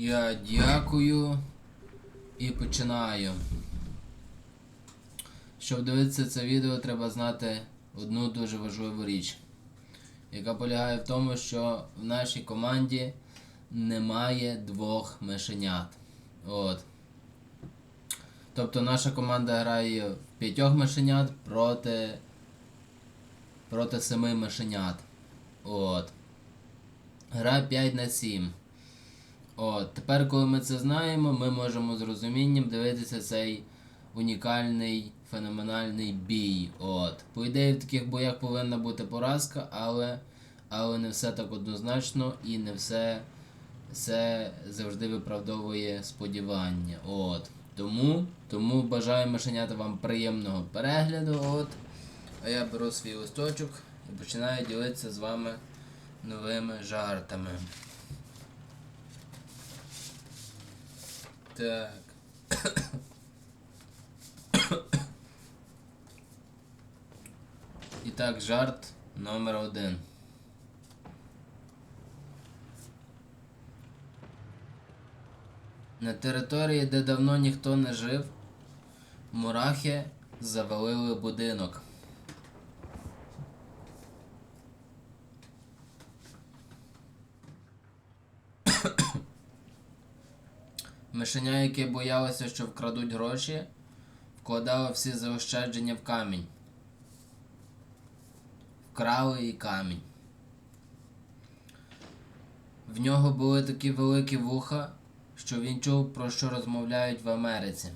Я дякую і починаю. Щоб дивитися це відео, треба знати одну дуже важливу річ, яка полягає в тому, що в нашій команді немає двох мишенят. От. Тобто наша команда грає в п'ятьох мишенят проти, проти семи мишенят. От. Гра 5 на 7. От, тепер, коли ми це знаємо, ми можемо з розумінням дивитися цей унікальний феноменальний бій. От. По ідеї, в таких боях повинна бути поразка, але, але не все так однозначно і не все, все завжди виправдовує сподівання. От. Тому, тому бажаю мишенята вам приємного перегляду. От. А я беру свій листочок і починаю ділитися з вами новими жартами. Так. І так, жарт номер один. На території, де давно ніхто не жив, мурахи завалили будинок. Мишеня, яке боялося, що вкрадуть гроші, вкладало всі заощадження в камінь. Вкрали і камінь. В нього були такі великі вуха, що він чув, про що розмовляють в Америці.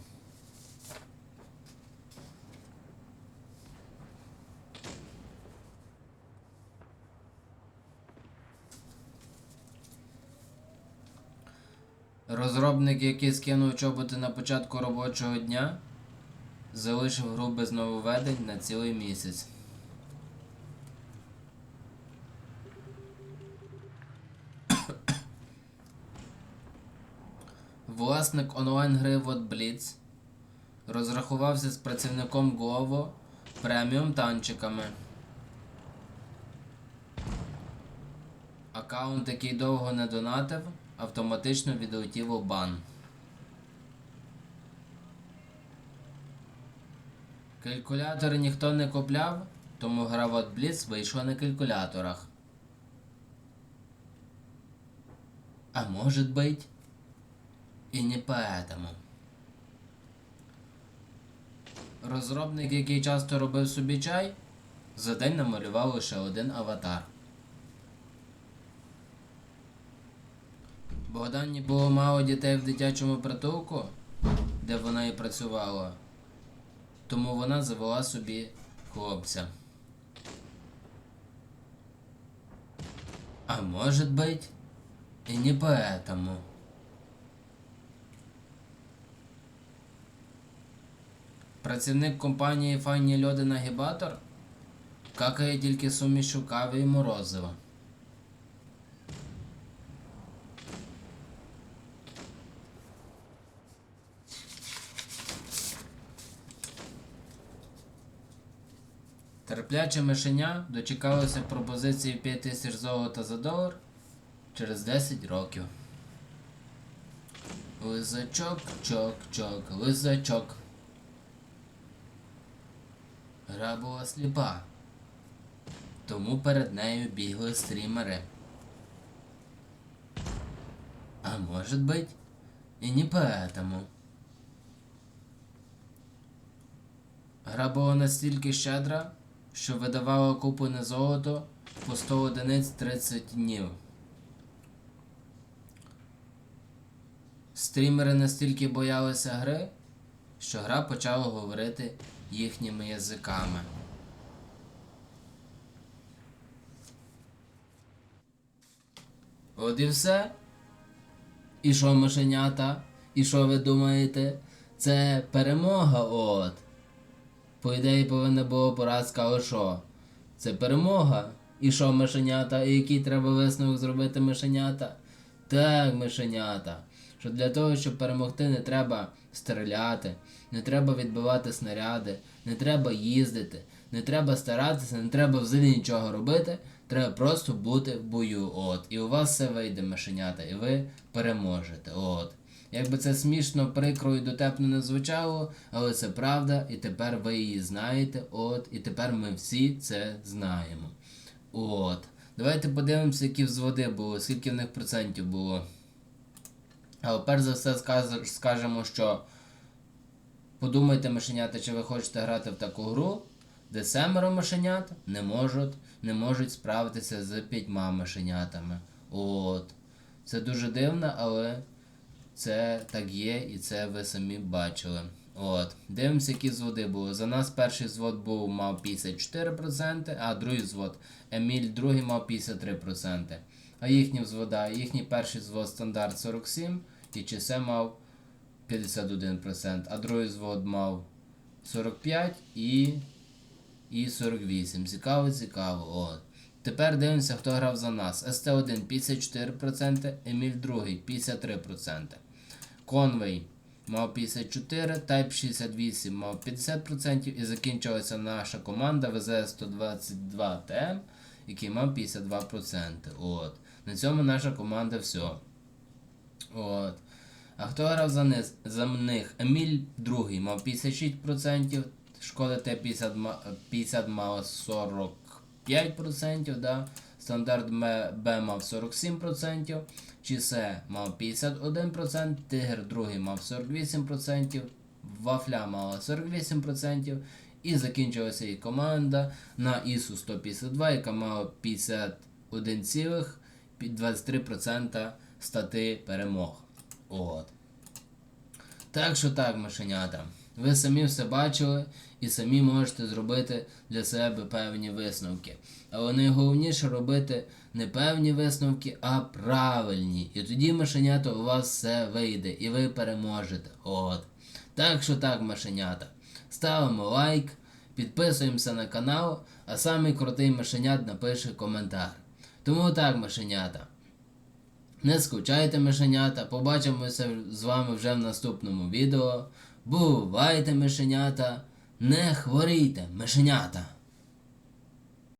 Розробник, який скинув чоботи на початку робочого дня, залишив гру без нововведень на цілий місяць. Власник онлайн-гри WhatBlitz розрахувався з працівником Glovo преміум танчиками. Аккаунт, який довго не донатив, автоматично відлетів у бан. Калькулятори ніхто не купляв, тому гра в Blitz вийшла на калькуляторах. А может быть, і не поэтому. Розробник, який часто робив собі чай, за день намалював лише один аватар. Богдані було мало дітей в дитячому притулку, де вона і працювала, тому вона завела собі хлопця. А может быть, и не поэтому. Працівник компанії Файні Льоди Нагібатор какає тільки сумішу кави і морозива. Терпляче мишеня дочекалося пропозиції 5 тисяч золота за долар через 10 років. Лизачок, чок, чок, лизачок. Гра була сліпа, тому перед нею бігли стрімери. А может быть, и не поэтому. Гра була настільки щедра, що видавала куплене золото по 100 одиниць 30 днів. Стрімери настільки боялися гри, що гра почала говорити їхніми язиками. От і все. І що, мишенята? І що ви думаєте? Це перемога, от. По ідеї повинна була поразка, але що? Це перемога. І що, мишенята? І який треба висновок зробити мишенята? Так, мишенята. Що для того, щоб перемогти, не треба стріляти, не треба відбивати снаряди, не треба їздити, не треба старатися, не треба взагалі нічого робити. Треба просто бути в бою. От. І у вас все вийде, мишенята, і ви переможете. От. Якби це смішно, прикро і дотепно не звучало, але це правда, і тепер ви її знаєте. От, і тепер ми всі це знаємо. От. Давайте подивимося, які взводи було, скільки в них процентів було. Але перш за все скажемо, що подумайте, мишенята, чи ви хочете грати в таку гру, де семеро мишенят не можуть, не можуть справитися з п'ятьма мишенятами. От. Це дуже дивно, але це так є, і це ви самі бачили. От. Дивимося, які зводи були. За нас перший звод був мав 54%, а другий звод Еміль другий мав 53%. А їхні взвода, їхній перший звод стандарт 47 і ЧС мав 51%, а другий звод мав 45 і, і 48. Цікаво, цікаво. От. Тепер дивимося, хто грав за нас. СТ1 54%, Еміль 2 53%. Конвей мав 54, Type 68 мав 50% і закінчилася наша команда ВЗ-122ТМ, який мав 52%. От. На цьому наша команда все. От. А хто грав за, низ, за них? Еміль другий мав 56%, шкода Т50 50 мав 45%, да? Стандарт Б мав 47%, Чісе мав 51%, Тигр другий мав 48%, Вафля мала 48%, і закінчилася і команда на ІСУ 152, яка мала 51,23% стати перемог. От. Так що так, мишенята. Ви самі все бачили і самі можете зробити для себе певні висновки. Але найголовніше робити не певні висновки, а правильні. І тоді, мишенята, у вас все вийде і ви переможете. От. Так що так, мишенята. Ставимо лайк, підписуємося на канал, а самий крутий мишенят напише коментар. Тому так, мишенята. Не скучайте, мишенята. Побачимося з вами вже в наступному відео. Бувайте, мишенята. Не хворійте, мишенята.